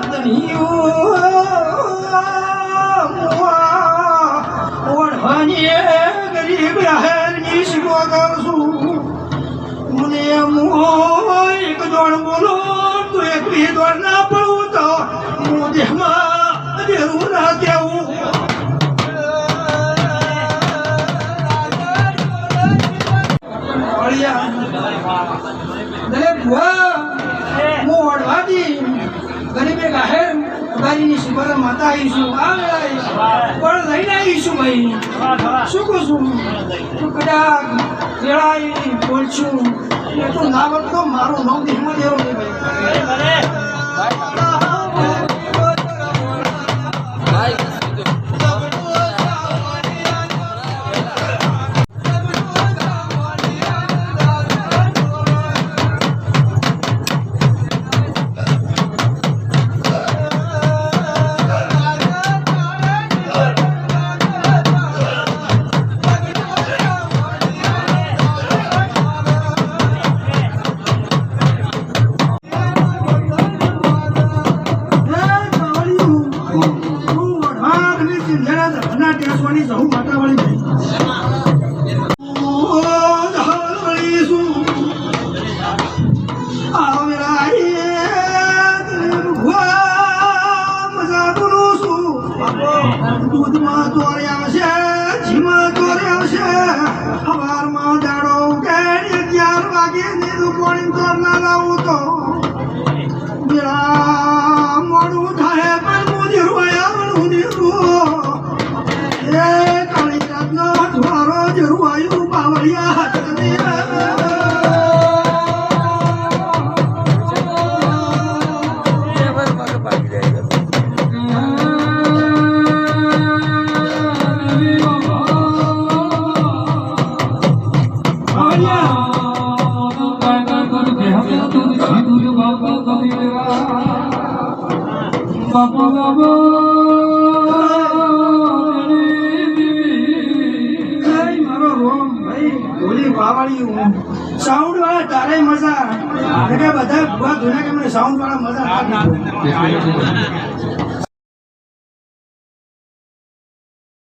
ગરદનીઓ ઓઢવાની ગરીબ રાહેરની શીખવા કરું છું મને મુઓ એક દોડ બોલો તો એક બે દોડ ના પડવું તો હું દેહમાં દેરું ના કેવું દલે ભુવા ઉગારીની ઘરે માતા આવીશું. આ પણ લઈને આવીશું ભાઈ. શું કહું છું? તું કદાચ વેળાએ બોલશું. એ તો ના વખતો મારું નવ દેહમાં દેવો નહીં ભાઈ. દૂધમાં દોરે આવશે, જીમાં દોરે આવશે. સવારમાં દાડો અગિયાર વાગે પાણી તો ના લાવું તો. સાઉન્ડ વાળા તારે મજા બધા ભૂવા ધોને કે સાઉન્ડ વાળા મજા